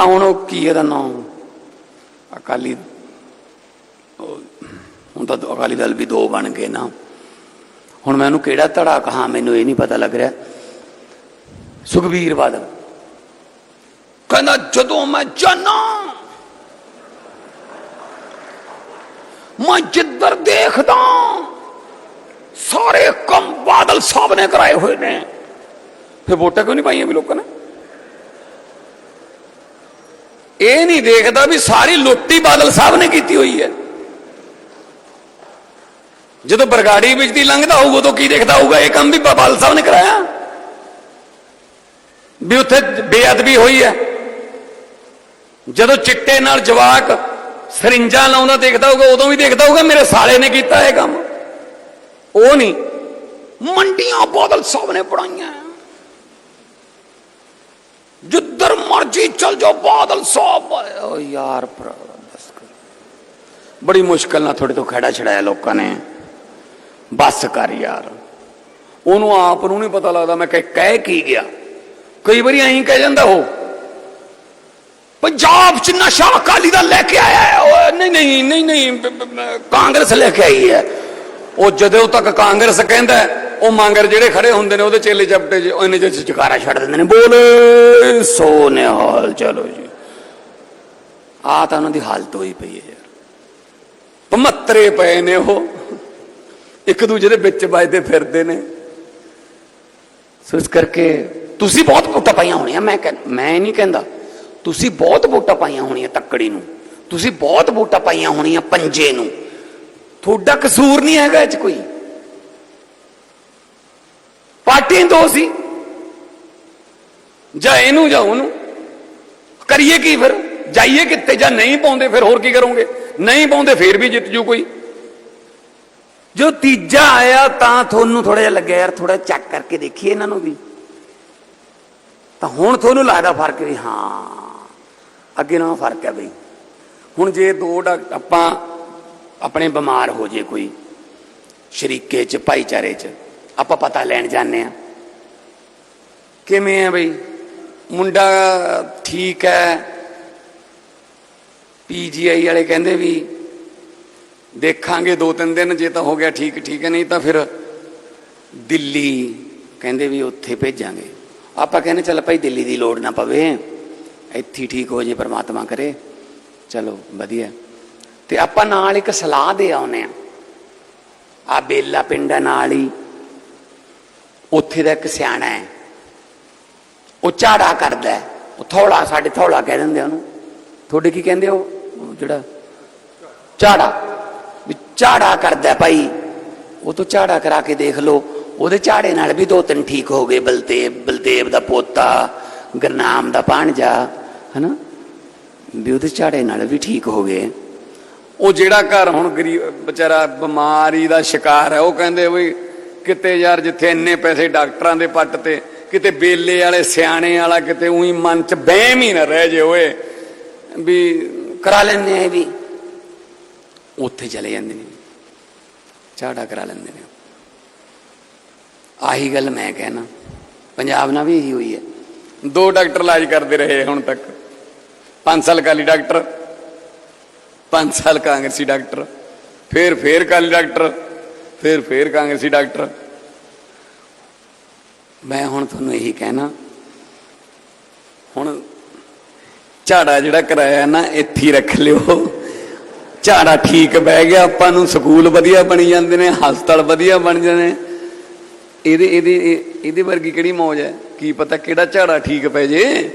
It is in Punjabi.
ਆ ਹੁਣ ਉਹ ਕੀ ਇਹਦਾ ਨਾਮ ਅਕਾਲੀ ਹੁਣ ਤਾਂ ਅਕਾਲੀ ਦਲ ਵੀ ਦੋ ਬਣ ਗਏ ਨਾ। ਹੁਣ ਮੈਂ ਉਹਨੂੰ ਕਿਹੜਾ ਧੜਾ ਕਹਾ, ਮੈਨੂੰ ਇਹ ਨਹੀਂ ਪਤਾ ਲੱਗ ਰਿਹਾ। ਸੁਖਬੀਰ ਬਾਦਲ। ਕਹਿੰਦਾ, ਜਦੋਂ ਮੈਂ ਜਾਣਾ ਮੈਂ ਜਿੱਧਰ ਦੇਖਦਾ, ਸਾਰੇ ਕੰਮ ਬਾਦਲ ਸਾਹਿਬ ਨੇ ਕਰਾਏ ਹੋਏ ਨੇ। ਫਿਰ ਵੋਟਾਂ ਕਿਉਂ ਨਹੀਂ ਪਾਈਆਂ ਵੀ ਲੋਕਾਂ ਨੇ? ਇਹ ਨਹੀਂ ਦੇਖਦਾ ਵੀ ਸਾਰੀ ਲੁੱਟੀ ਬਾਦਲ ਸਾਹਿਬ ਨੇ ਕੀਤੀ ਹੋਈ ਹੈ। ਜਦੋਂ ਬਰਗਾੜੀ ਵਿੱਚ ਦੀ ਲੰਘਦਾ ਹੋਊਗਾ, ਉਦੋਂ ਕੀ ਦੇਖਦਾ ਹੋਊਗਾ? ਇਹ ਕੰਮ ਵੀ ਬਾਦਲ ਸਾਹਿਬ ਨੇ ਕਰਾਇਆ। ਵੀ ਉੱਥੇ ਬੇਅਦਬੀ ਹੋਈ ਹੈ। ਜਦੋਂ ਚਿੱਟੇ ਨਾਲ ਜਵਾਕ ਸਰਿੰਜਾਂ ਲਾਉਂਦਾ ਦੇਖਦਾ ਹੋਊਗਾ, ਉਦੋਂ ਵੀ ਦੇਖਦਾ ਹੋਊਗਾ, ਮੇਰੇ ਸਾਲੇ ਨੇ ਕੀਤਾ ਇਹ ਕੰਮ। ਉਹ ਨਹੀਂ, ਮੰਡੀਆਂ ਬਾਦਲ ਸਾਹਿਬ ਨੇ ਪੜਾਈਆਂ ਜਿੱਧਰ ਚਲ ਜਾਓ ਬਾਦਲ ਸਾਹਿਬ ਓ ਯਾਰ ਭਰਾਵਾ ਬਸ ਕਰ ਬੜੀ ਮੁਸ਼ਕਲ ਨਾਲ ਤੁਹਾਡੇ ਤੋਂ ਖੜਾ ਛੜਾਇਆ ਲੋਕਾਂ ਨੇ ਬਸ ਕਰ ਯਾਰ ਉਹਨੂੰ ਆਪ ਨੂੰ ਨਹੀਂ ਪਤਾ ਲੱਗਦਾ ਮੈਂ ਕਹਿ ਕਹਿ ਕੀ ਗਿਆ ਕਈ ਵਾਰੀ ਐਂ ਕਹਿ ਜਾਂਦਾ ਉਹ ਪੰਜਾਬ ਚ ਨਸ਼ਾ ਅਕਾਲੀ ਦਾ ਲੈ ਕੇ ਆਇਆ ਹੈ ਨਹੀਂ ਨਹੀਂ ਨਹੀਂ ਨਹੀਂ ਕਾਂਗਰਸ ਲੈ ਕੇ ਆਈ ਹੈ ਉਹ ਜਦੋਂ ਤੱਕ ਕਾਂਗਰਸ ਕਹਿੰਦਾ ਉਹ ਮੰਗਰ ਜਿਹੜੇ ਖੜੇ ਹੁੰਦੇ ਨੇ ਉਹਦੇ ਚੇਲੇ ਚਪਟੇ ਜੇ ਉਹਨੇ ਚ ਚਕਾਰਾ ਛੱਡ ਦਿੰਦੇ ਨੇ, ਬੋਲੇ ਸੋ ਨਿਹਾਲ ਚਲੋ ਜੀ। ਆ ਤਾਂ ਉਹਨਾਂ ਦੀ ਹਾਲਤ ਹੋਈ ਪਈ ਹੈ ਯਾਰ। ਪਮੱਤਰੇ ਪਏ ਨੇ ਉਹ। ਇੱਕ ਦੂਜੇ ਦੇ ਵਿੱਚ ਵੱਜਦੇ ਫਿਰਦੇ ਨੇ। ਸੋ ਇਸ ਕਰਕੇ ਤੁਸੀਂ ਬਹੁਤ ਵੋਟਾਂ ਪਾਈਆਂ ਹੋਣੀਆਂ, ਮੈਂ ਕਹਿ, ਮੈਂ ਨਹੀਂ ਕਹਿੰਦਾ, ਤੁਸੀਂ ਬਹੁਤ ਵੋਟਾਂ ਪਾਈਆਂ ਹੋਣੀਆਂ ਤੱਕੜੀ ਨੂੰ। ਤੁਸੀਂ ਬਹੁਤ ਵੋਟਾਂ ਪਾਈਆਂ ਹੋਣੀਆਂ ਪੰਜੇ ਨੂੰ। ਤੁਹਾਡਾ ਕਸੂਰ ਨਹੀਂ ਹੈਗਾ ਇਹ ਚ ਕੋਈ। ਪਾਰਟੀ ਦੋ ਸੀ। ਜਾਂ ਇਹਨੂੰ ਜਾਂ ਉਹਨੂੰ। ਕਰੀਏ ਕੀ ਫਿਰ? ਜਾਈਏ ਕਿੱਥੇ ਜਾਂ ਨਹੀਂ ਪਾਉਂਦੇ ਫਿਰ ਹੋਰ ਕੀ ਕਰੋਗੇ? ਨਹੀਂ ਪਾਉਂਦੇ ਫਿਰ ਵੀ ਜਿੱਤ ਜੂ ਕੋਈ। ਜੋ ਤੀਜਾ ਆਇਆ ਤਾਂ ਤੁਹਾਨੂੰ ਥੋੜਾ ਜਿਹਾ ਲੱਗਿਆ ਯਾਰ ਥੋੜਾ ਚੈੱਕ ਕਰਕੇ ਦੇਖੀਏ ਇਹਨਾਂ ਨੂੰ ਵੀ। ਤਾਂ ਹੁਣ ਤੁਹਾਨੂੰ ਲੱਗਦਾ ਫ਼ਰਕ ਵੀ ਹਾਂ, ਅੱਗੇ ਨਾਲੋਂ ਫ਼ਰਕ ਹੈ ਬਈ। ਹੁਣ ਜੇ ਦੋ ਆਪਾਂ ਆਪਣੇ ਬਿਮਾਰ ਹੋ ਜੇ ਕੋਈ, ਸ਼ਰੀਕੇ ਚ, ਭਾਈਚਾਰੇ ਚ ਆਪਾਂ ਪਤਾ ਲੈਣ ਜਾਂਦੇ ਆ ਕਿਵੇਂ ਆ ਬਈ? ਮੁੰਡਾ ਠੀਕ ਹੈ। ਪੀਜੀਆਈ ਵਾਲੇ ਕਹਿੰਦੇ ਵੀ ਦੇਖਾਂਗੇ ਦੋ ਤਿੰਨ ਦਿਨ, ਜੇ ਤਾਂ ਹੋ ਗਿਆ ਠੀਕ ਠੀਕ ਹੈ, ਨਹੀਂ ਤਾਂ ਫਿਰ ਦਿੱਲੀ ਕਹਿੰਦੇ ਵੀ ਉੱਥੇ ਭੇਜਾਂਗੇ। ਆਪਾਂ ਕਹਿੰਦੇ ਚੱਲ ਭਾਈ ਦਿੱਲੀ ਦੀ ਲੋੜ ਨਾ ਪਵੇ। ਇੱਥੇ ਠੀਕ ਹੋ ਜੇ, ਪਰਮਾਤਮਾ ਕਰੇ। ਚਲੋ, ਵਧੀਆ। ਤੇ ਆਪਾਂ ਨਾਲ ਇੱਕ ਸਲਾਹ ਦੇ ਆਉਨੇ ਆ ਆ ਬੇਲਾ ਪਿੰਡ ਹੈ ਨਾਲ ਹੀ। ਉੱਥੇ ਦਾ ਇੱਕ ਸਿਆਣਾ ਹੈ। ਉਹ ਝਾੜਾ ਕਰਦਾ ਹੈ। ਉਹ ਥੋੜਾ ਸਾਡੇ ਥੋੜਾ ਕਹਿ ਦਿੰਦੇ ਉਹਨੂੰ। ਤੁਹਾਡੇ ਕੀ ਕਹਿੰਦੇ ਹੋ ਉਹ? ਜਿਹੜਾ ਝਾੜਾ। ਵੀ ਝਾੜਾ ਕਰਦਾ ਭਾਈ। ਉਹ ਤੋਂ ਝਾੜਾ ਕਰਾ ਕੇ ਦੇਖ ਲਓ। ਉਹਦੇ ਝਾੜੇ ਨਾਲ ਵੀ ਦੋ ਤਿੰਨ ਠੀਕ ਹੋ ਗਏ। ਬਲਦੇਵ ਬਲਦੇਵ ਦਾ ਪੋਤਾ, ਗਰਨਾਮ ਦਾ ਭਾਣਜਾ, ਹਨਾ? ਵੀ ਉਹਦੇ ਝਾੜੇ ਨਾਲ ਵੀ ਠੀਕ ਹੋ ਗਏ। ਉਹ ਜਿਹੜਾ ਘਰ ਹੁਣ ਗਰੀਬ, ਵਿਚਾਰਾ ਬਿਮਾਰੀ ਦਾ ਸ਼ਿਕਾਰ ਹੈ, ਉਹ ਕਹਿੰਦੇ ਵੀ ਕਿਤੇ ਯਾਰ ਜਿੱਥੇ ਇੰਨੇ ਪੈਸੇ ਡਾਕਟਰਾਂ ਦੇ ਪੱਟ ਤੇ, ਕਿਤੇ ਬੇਲੇ ਵਾਲੇ, ਸਿਆਣੇ ਵਾਲਾ, ਕਿਤੇ ਉਹੀ ਮਨ ਚ ਬਹਿਮ ਹੀ ਨਾ ਰਹਿ ਜੇ ਓਏ। ਵੀ ਕਰਾ ਲੈਂਦੇ ਆ ਵੀ। ਉੱਥੇ ਚਲੇ ਜਾਂਦੇ ਨੇ। ਝਾੜਾ ਕਰਾ ਲੈਂਦੇ ਨੇ। ਆਹੀ ਗੱਲ ਮੈਂ ਕਹਿਣਾ। ਪੰਜਾਬ ਨਾਲ ਵੀ ਇਹੀ ਹੋਈ ਹੈ। ਦੋ ਡਾਕਟਰ ਇਲਾਜ ਕਰਦੇ ਰਹੇ ਹੁਣ ਤੱਕ। 5 ਸਾਲ ਕਾਲੀ ਡਾਕਟਰ 5 ਸਾਲ ਕਾਂਗਰਸੀ ਡਾਕਟਰ, ਫਿਰ ਫੇਰ ਕਾਲੀ ਡਾਕਟਰ। ਫਿਰ ਫੇਰ ਕਾਂਗਰਸੀ ਡਾਕਟਰ। ਮੈਂ ਹੁਣ ਤੁਹਾਨੂੰ ਇਹੀ ਕਹਿਣਾ, ਹੁਣ ਝਾੜਾ ਜਿਹੜਾ ਕਰਾਇਆ ਨਾ, ਇੱਥੇ ਰੱਖ ਲਿਓ। ਝਾੜਾ ਠੀਕ ਬਹਿ ਗਿਆ, ਆਪਾਂ ਨੂੰ ਸਕੂਲ ਵਧੀਆ ਬਣੀ ਜਾਂਦੇ ਨੇ, ਹਸਪਤਾਲ ਵਧੀਆ ਬਣ ਜਾਂਦੇ ਨੇ। ਇਹਦੇ ਇਹਦੇ, ਇਹ- ਇਹਦੇ ਵਰਗੀ ਕਿਹੜੀ ਮੌਜ ਹੈ? ਕੀ ਪਤਾ ਕਿਹੜਾ ਝਾੜਾ ਠੀਕ ਪੈ ਜੇ?